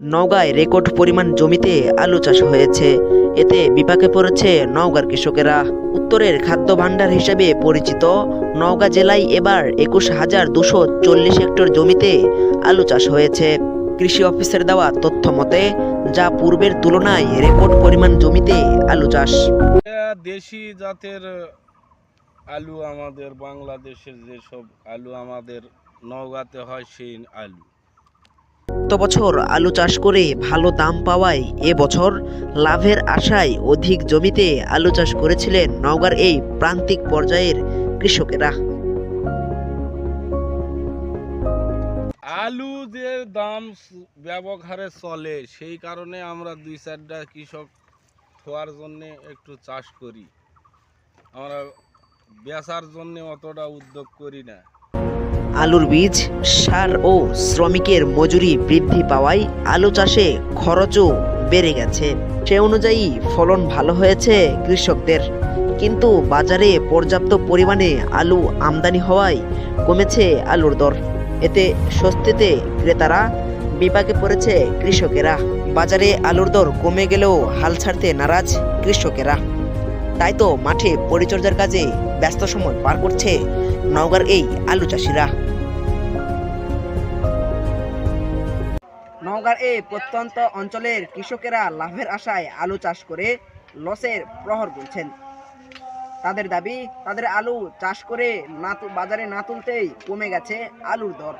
নওগাঁয় record পরিমাণ জমিতে আলু চাষ হয়েছে। এতে বিপাকে পড়েছে নওগাঁর কৃষকেরা। উত্তরের খাদ্য ভাণ্ডার হিসেবে পরিচিত নওগাঁ জেলায় এবার একুশ হাজার দুশো চল্লিশ হেক্টর জমিতে আলু চাষ হয়েছে। কৃষি অফিসের দেওয়া তথ্য মতে, যা পূর্বের তুলনায় রেকর্ড পরিমাণ জমিতে আলু চাষ। দেশি জাতের আলু আমাদের বাংলাদেশের যেসব আলু আমাদের নওগাঁতে হয়, সেই আলু। গত বছর আলু চাষ করে ভালো দাম পাওয়ায় এবছর লাভের আশায় অধিক জমিতে আলু চাষ করেছিলেন নওগাঁর এই প্রান্তিক পর্যায়ের কৃষকেরা। আলু যে দাম ব্যবহারে চলে, সেই কারণে আমরা দুই চারটা কৃষক হওয়ার জন্য একটু চাষ করি। আমরা বেচার জন্য অতটা উদ্যোগ করি না। আলুর বীজ, সার ও শ্রমিকের মজুরি বৃদ্ধি পাওয়ায় আলু চাষে খরচও বেড়ে গেছে। সে অনুযায়ী ফলন ভালো হয়েছে কৃষকদের। কিন্তু বাজারে পর্যাপ্ত পরিমাণে আলু আমদানি হওয়ায় কমেছে আলুর দর। এতে স্বস্তিতে ক্রেতারা বিপাকে পড়েছে কৃষকেরা। বাজারে আলুর দর কমে গেলেও হাল ছাড়তে নারাজ কৃষকেরা। তাই তো মাঠে পরিচর্যার কাজে ব্যস্ত সময় পার করছে নওগাঁর এই আলু চাষিরা। নওগাঁর এই প্রত্যন্ত অঞ্চলের কৃষকেরা লাভের আশায় আলু চাষ করে লসের প্রহর গুনছেন। তাদের দাবি, তাদের আলু চাষ করে না বাজারে না তুলতেই কমে গেছে আলুর দর।